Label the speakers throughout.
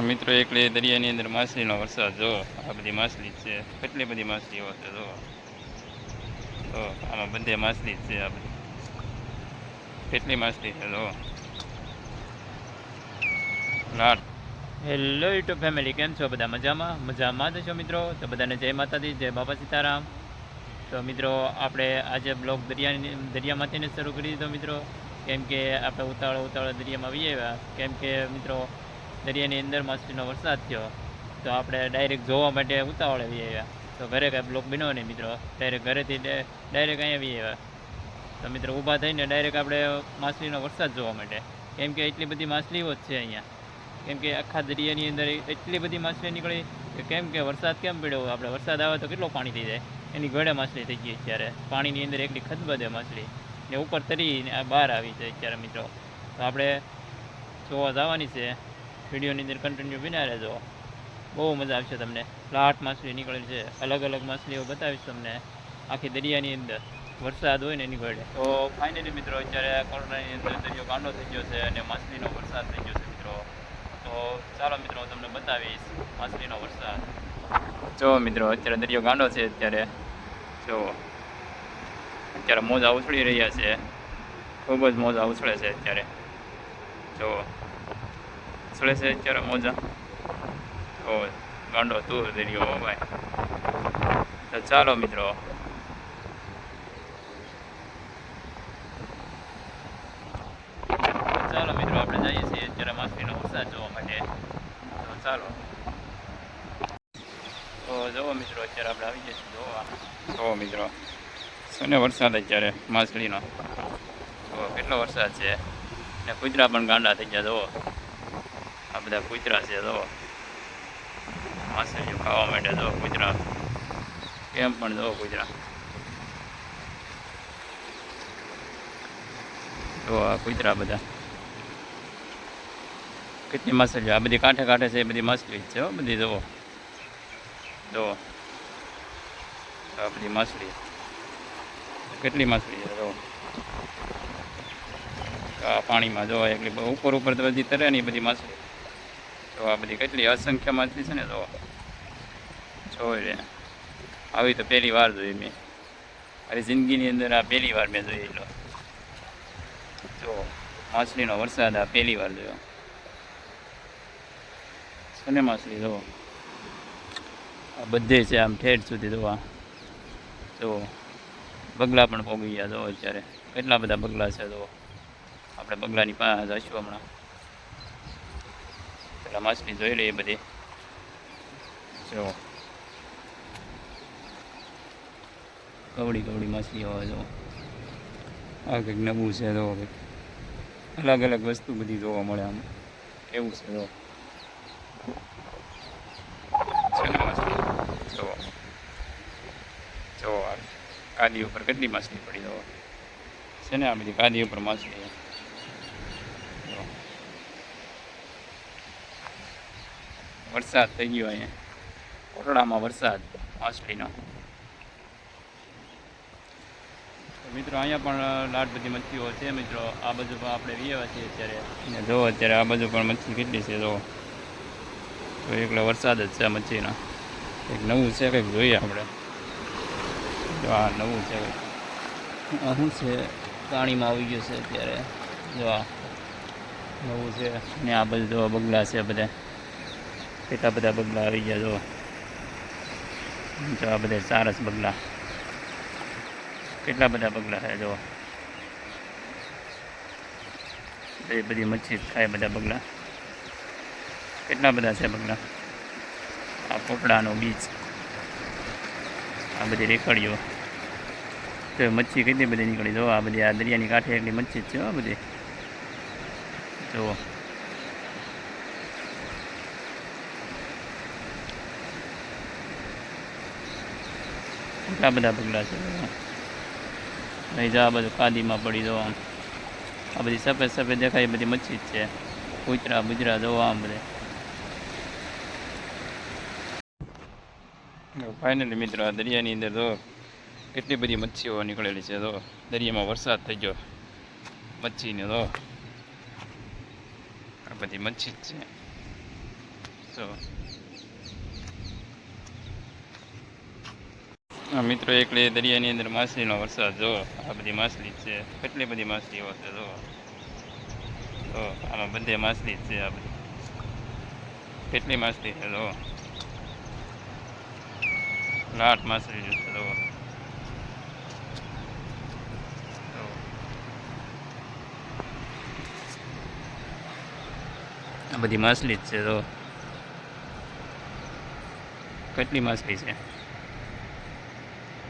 Speaker 1: મિત્રો એકલી દરિયાની અંદર માછલીનો વરસાદ, જો આ બધી માછલી છે. કેટલી બધી માછલીઓ છે, જો. તો આમાં બધે માછલી છે આ બધી. કેટલી માછલી છે, જો. લાટ હેલો યુટ્યુબ ફેમિલી કેમ છો? બધા મજામાં? મજામાં જ છો, મિત્રો? તો બધાને જય માતાજી, જય બાબા સીતારામ. તો મિત્રો, આપણે આજે બ્લોગ દરિયાની, દરિયામાંથી શરૂ કરી દીધો, મિત્રો. કેમ કે આપણે ઉતાળો ઉતાળો દરિયામાં આવી આવ્યા. કેમ કે, મિત્રો દરિયાની અંદર માછલીનો વરસાદ થયો, તો આપણે ડાયરેક્ટ જોવા માટે ઉતાવળ આવી આવ્યા. તો ઘરે કાંઈ બ્લોક બન્યો નહીં મિત્રો. ડાયરેક્ટ ઘરેથી ડાયરેક્ટ અહીં આવી આવ્યા. તો મિત્રો ઊભા થઈને ડાયરેક્ટ આપણે માછલીનો વરસાદ જોવા માટે. કેમ કે એટલી બધી માછલીઓ જ છે અહીંયા. કેમ કે આખા દરિયાની અંદર એટલી બધી માછલી નીકળી કે કેમ કે વરસાદ કેમ પડ્યો આપણે વરસાદ આવે તો કેટલો પાણી થઈ જાય? એની ગળે માછલી થઈ ગઈ અત્યારે. પાણીની અંદર એકલી ખદબદે માછલી. ને ઉપર તરીને બહાર આવી છે અત્યારે મિત્રો. તો આપણે જોવા જવાની છે. વિડીયોની અંદર કન્ટિન્યુ બિના રહેજો. બહુ મજા આવશે તમને. લાટ માછલી નીકળેલી છે. અલગ અલગ માછલીઓ બતાવીશ તમને. આખી દરિયાની અંદર. વરસાદ હોય ને એની ગળે તો ફાઇનલી મિત્રો, અત્યારે કોરોનાની અંદર દરિયો ગાંડો થઈ ગયો છે અને માછલીનો વરસાદ થઈ ગયો છે મિત્રો. તો ચાલો મિત્રો, હું તમને બતાવીશ માછલીનો વરસાદ. જો મિત્રો, અત્યારે દરિયો ગાંડો છે અત્યારે. જો, અત્યારે મોજા ઉછળી રહ્યા છે. ખૂબ જ મોજા ઉછળે છે અત્યારે. જો છે, અત્યારે મોજા. તો ગાંડો તું દરિયો ભાઈ. તો ચાલો મિત્રો. ચાલો મિત્રો, આપણે જઈએ છીએ અત્યારે માછલીનો વરસાદ જોવા માટે. તો ચાલો. તો જુઓ મિત્રો, અત્યારે આપણે આવી જઈશું જોવા. જુઓ મિત્રો, શને વરસાદ અત્યારે માછલીનો? તો કેટલો વરસાદ છે. ને કૂતરા પણ ગાંડા થઈ ગયા, જુઓ. બધા કૂતરા છે જો માછલીઓ ખાવા માટે જો કૂતરા. કેમ પણ જો કૂતરા. જો આ કૂતરા બધા. કેટલી માછલીઓ. આ બધી કાંઠે કાંઠે છે, એ બધી માછલી જ છે, હો, બધી જુઓ. જુઓ. આ બધી માછલી કેટલી માછલી છે, જુઓ. પાણીમાં જો એટલી ઉપર ઉપર તો બધી તરે ને એ બધી માછલી તો આ બધી કેટલી અસંખ્ય માછલી છે ને તો જોઈ રે આવી તો પહેલી વાર જોઈ મેં. મારી જિંદગીની અંદર આ પહેલી વાર મેં જોઈ લો. જો, માછલીનો વરસાદ આ પહેલી વાર જોયો. છે માછલી? જુઓ આ બધે છે આમ ઠેઠ સુધી જોવા જો, બગલા પણ પોગી ગયા જુઓ અત્યારે. કેટલા બધા બગલા છે જુઓ આપણે બગલાની પાસે જઈશું હમણાં. માછલી જોઈ લઈએ બધી જો કવડી કવડી માછલી હોય જો આ કંઈક નવું છે જો કંઈક અલગ અલગ વસ્તુ બધી જોવા મળે આમ. જો. છે જો. જો કાદી ઉપર કેટલી માછલી પડી જવા છે ને આ બધી કાદી ઉપર માછલી વરસાદ થઈ ગયો અહીંયા. કોટડામાં વરસાદ તો મિત્રો અહીંયા પણ લાટ બધી મચ્છીઓ છે મિત્રો. આ બાજુ પણ આપણે વિયેવા છીએ અત્યારે. જો અત્યારે આ બાજુ પણ મચ્છી કેટલી છે જો. તો એકલો વરસાદ જ છે મચ્છીનો. એક નવું છે કંઈક જોઈએ આપણે. જો આ નવું છે. આ શું છે? પાણીમાં આવી ગયું છે અત્યારે. જો આ નવું છે. ને આ બધું જો બગલા છે બધા. કેટલા બધા બગલા આવી ગયા જો આ બધા સારસ બગલા. કેટલા બધા બગલા છે જો એ બધી મચ્છી ખાય બધા બગલા. કેટલા બધા છે બગલા? આ પોપડાનો બીજ. આ બધી રેકડીઓ તો મચ્છી કેટલી બધી નીકળી જો આ બધી આ દરિયાની કાંઠે એટલી મચ્છી છે આ બધી. જુઓ. કેટલા બધા પગલાં છે. જા આ બધું કાદીમાં પડી જવા આ બધી સફેદ સફેદ દેખાય બધી મચ્છી જ છે. કૂતરા બુજરા જોવા આમ બધે. ફાઇનલી મિત્રો દરિયાની અંદર જો કેટલી બધી મચ્છીઓ નીકળેલી છે જો. દરિયામાં વરસાદ થઈ ગયો. મચ્છીને જો. આ બધી મચ્છી જ છે. તો મિત્રો એકલી દરિયાની અંદર માછલીનો વરસાદ જો, આ બધી માછલી જ છે. કેટલી બધી માછલીઓ છે જો. તો આમાં બધે માછલી જ છે આ બધી. કેટલી માછલી છે જો. લાટ માછલી છે જો. જો. આ બધી માછલી જ છે તો કેટલી માછલી છે?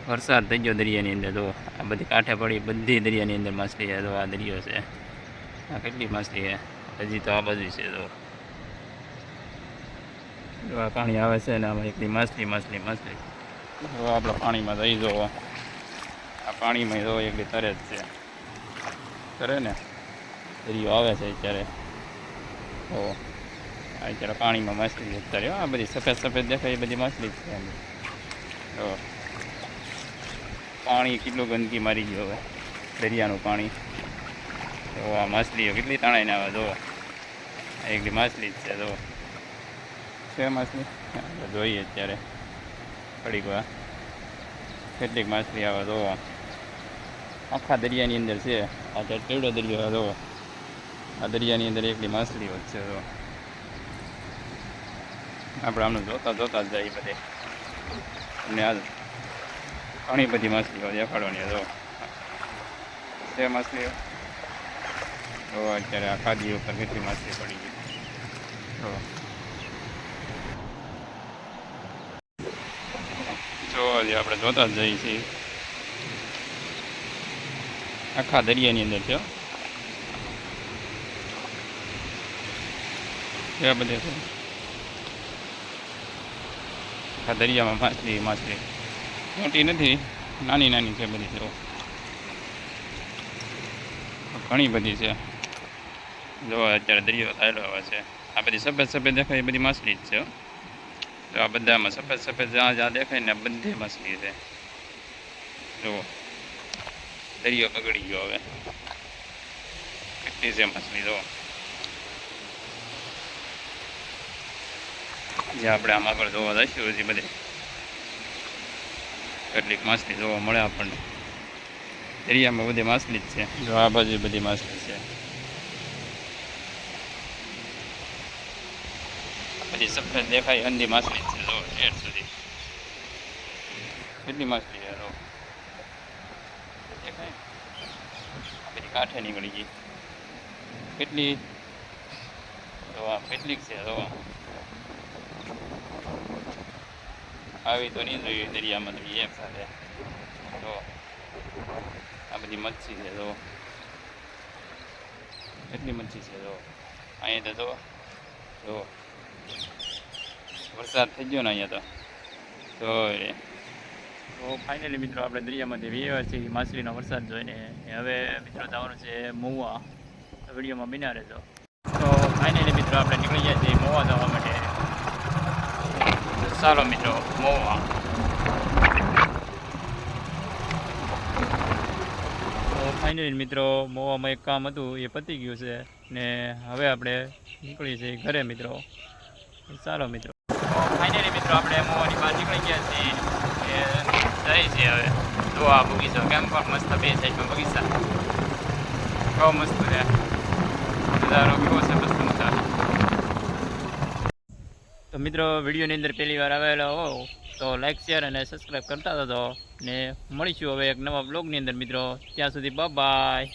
Speaker 1: વરસાદ થઈ ગયો દરિયાની અંદર, તો આ બધી કાંઠે પડી, બધી દરિયાની અંદર માછલી છે, તો આ દરિયો છે. આ કેટલી માછલી છે? હજી તો આ બાજુ છે, તો. આ પાણી આવે છે ને આમાં એકલી માછલી માછલી માછલી. તો આપણે પાણીમાં જઈ જવો આ પાણીમાં જો એકલી તરે જ છે. તરે ને? દરિયો આવે છે અત્યારે. તો અત્યારે પાણીમાં માછલી જ અત્યારે આ બધી સફેદ સફેદ દેખાય, એ બધી માછલી જ છે એમ. તો પાણી કેટલું ગંદકી મારી ગયું હવે. દરિયાનું પાણી. તો આ માછલીઓ કેટલી તણાઈને આવે જો. એકલી માછલી જ છે જોવો છે માછલી? આપણે જોઈએ અત્યારે. થોડીક વાર. કેટલીક માછલી આવે તો આખા દરિયાની અંદર છે. આ કેવડો દરિયો જોવો આ દરિયાની અંદર એકલી માછલીઓ જ છે તો આપણે આમનું જોતા જોતા જ જાય બધે. અને આ ઘણી બધી માછલીઓ દેખાડવાની જો. છે માછલીઓ. તો અત્યારે આ ખાદી ઉપર કેટલી માછલી પડી ગઈ. તો જો હજી આપણે જોતા જ જઈએ છીએ. આખા દરિયાની અંદર છે. એવા બધે છે. આખા દરિયામાં માછલી માછલી. મોટી નથી. નાની નાની છે બધી જો. ઘણી બધી છે. જો અત્યારે દરિયો થયેલો આવે છે. આ બધી સફેદ સફેદ દેખાય, એ બધી માછલી જ છે જો આ બધામાં સફેદ સફેદ જ્યાં જ્યાં દેખાય ને બધે માછલી છે. જુઓ દરિયો બગડી ગયો હવે. કેટલી છે માછલી જુઓ જે આપણે આમ આગળ જોવા જઈશું હજી બધે. કેટલીક માછલી જોવા મળે આપણને. દરિયામાં બધી માછલી જ છે. જો આ બાજુ બધી માછલી છે. બધી સફેદ દેખાય અંધી માછલી છે જો ઠેઠ સુધી. કેટલી માછલી છે જો. દેખાય? બધી કાંઠે નીકળી ગઈ. કેટલી? જો આ કેટલીક છે જો. આવી તો નહીં જોઈ દરિયામાં તો એક સાથે તો આ બધી મચ્છી છે તો કેટલી મચ્છી છે તો અહીંયા તો જો વરસાદ થઈ ગયો ને અહીંયા તો. તો ફાઇનલી મિત્રો આપણે દરિયામાંથી વ્યવહાર છીએ, માછલીનો વરસાદ જોઈને. હવે મિત્રો જવાનું છે મોવા વિડીયોમાં બિના રહેજો તો ફાઇનલી મિત્રો આપણે નીકળી ગયા છીએ મહુવા જવા માટે. ચાલો મિત્રો મોવા મિત્રો મોવામાં એક કામ હતું, એ પતી ગયું છે. ને હવે આપણે નીકળીએ છીએ ઘરે મિત્રો. ચાલો મિત્રો. ફાઇનલી મિત્રો, આપણે મોવાની બહાર નીકળી ગયા છીએ. જાય છે હવે. તો આ બગીચો કેમ પણ મસ્ત બે સાઈડમાં બગીચા. બહુ મસ્ત છે. નજારો કેવો છે મસ્ત મજા તો મિત્રો, વિડીયોની અંદર પહેલી વાર આવેલા હો, તો લાઇક શેર અને સબસ્ક્રાઈબ કરતા હતો ને મળીશું હવે એક નવા બ્લોગની અંદર, મિત્રો. ત્યાં સુધી બાય